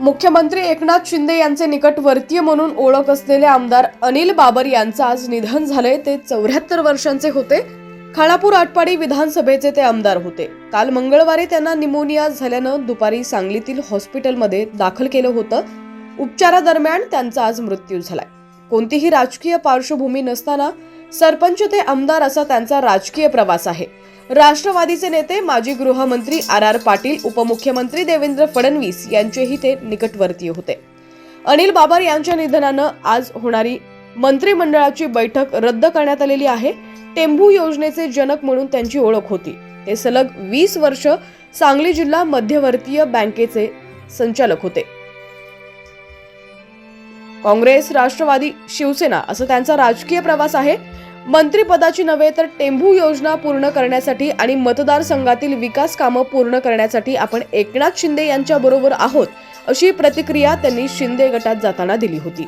मुख्यमंत्री एकनाथ शिंदे यांचे निकटवर्तीय म्हणून ओळख असलेले आमदार अनिल बाबर यांचं आज निधन झालंय. ते चौऱ्याहत्तर वर्षांचे होते. खानापूर आटपाडी विधानसभेचे ते आमदार होते. काल मंगळवारी त्यांना निमोनिया झाल्यानं दुपारी सांगलीतील हॉस्पिटलमध्ये दाखल केलं होतं. उपचारादरम्यान त्यांचा आज मृत्यू झालाय. कोणतीही राजकीय पार्श्वभूमी नसताना सरपंच ते आमदार असा त्यांचा राजकीय प्रवास आहे. राष्ट्रवादीचे नेते माजी गृहमंत्री आर आर पाटील उपमुख्यमंत्री देवेंद्र फडणवीस यांचेही ते निकटवर्तीय होते. अनिल बाबर यांच्या निधनानं आज होणारी मंत्रिमंडळाची बैठक रद्द करण्यात आलेली आहे. टेंभू योजनेचे जनक म्हणून त्यांची ओळख होती. ते सलग वीस वर्ष सांगली जिल्हा मध्यवर्तीय बँकेचे संचालक होते. काँग्रेस राष्ट्रवादी शिवसेना असं त्यांचा राजकीय प्रवास आहे. मंत्रिपदाची नव्हे तर टेंभू योजना पूर्ण करण्यासाठी आणि मतदारसंघातील विकास कामं पूर्ण करण्यासाठी आपण एकनाथ शिंदे यांच्या बरोबर आहोत अशी प्रतिक्रिया त्यांनी शिंदे गटात जाताना दिली होती.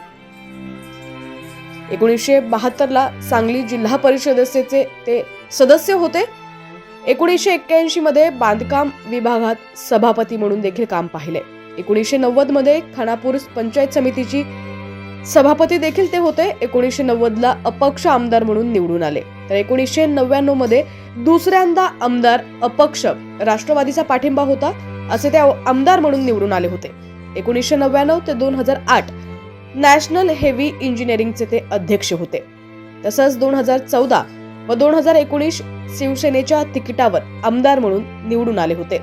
एकोणीसशे बहात्तरला सांगली जिल्हा परिषदेचे ते सदस्य होते. एकोणीसशे एक्क्याऐंशी मध्ये बांधकाम विभागात सभापती म्हणून देखील काम पाहिले. एकोणीसशे नव्वदमध्ये खानापूर पंचायत समितीची सभापती देखील ते होते. एकोणीसशे नव्वदला अपक्ष आमदार म्हणून निवडून आले. तर एकोणीसशे नव्याण्णवमध्ये दुसऱ्यांदा आमदार अपक्ष राष्ट्रवादीचा पाठिंबा होता असे ते आमदार म्हणून निवडून आले होते. एकोणीसशे नव्याण्णव ते दोन हजार आठ नॅशनल हेवी इंजिनिअरिंगचे ते अध्यक्ष होते. तसंच दोन हजार चौदा व दोन हजार एकोणीस शिवसेनेच्या तिकिटावर आमदार म्हणून निवडून आले होते.